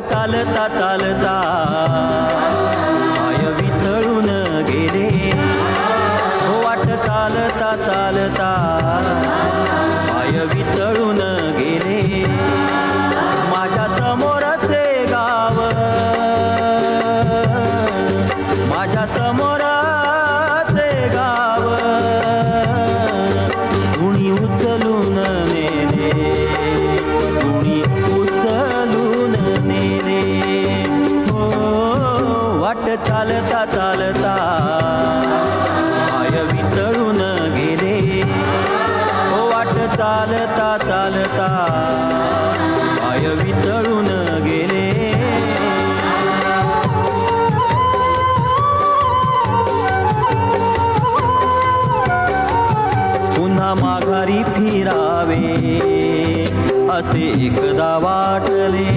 चालता चालता. पाय वितळून गेले. हो वाट चालता चालता. पाय वितळून होता. पाय वितळून गेले. हो वाट चालता चालता. पाय वितळून गेले. पुन्हा माघारी फिरावे. असे एकदा वाटले.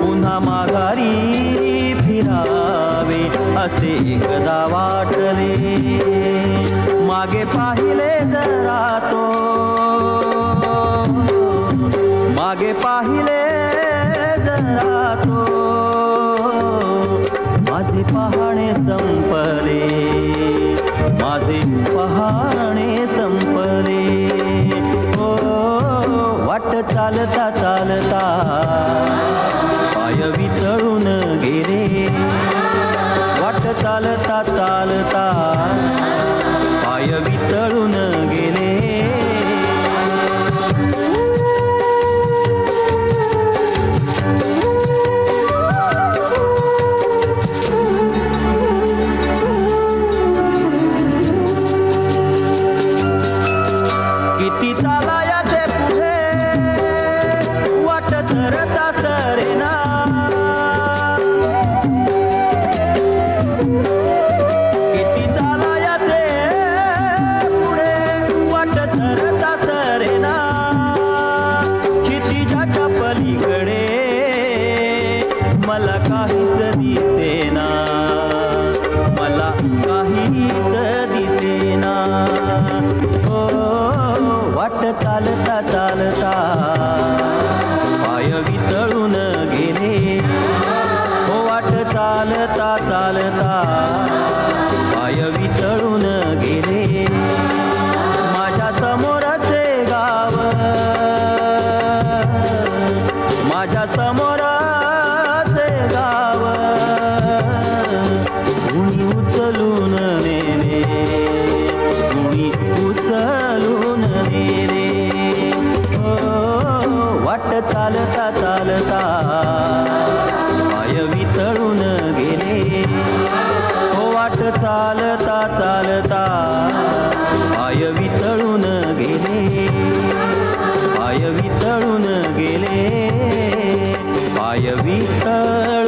पुन्हा माघारी असे एकदा वाटले. मागे पाहिले जरा तो. मागे पाहिले जरा तो. माझे पहाणे संपले. माझे पहाणे संपले. हो वाट चालता चालता वितळून दिसेना. मला काहीच दिसेना. हो वाट चालता चालता पाय वितळून गेले. हो वाट चालता चालता पाय वितळून गेले. माझ्या समोरचे गाव माझ्यासमोर कुणी उचलून नेले कुणी उचलून नेले हो वाट चालता चालता. पाय वितळून गेले. हो वाट चालता चालता. पाय वितळून गेले. पाय वितळून गेले. पाय वितळून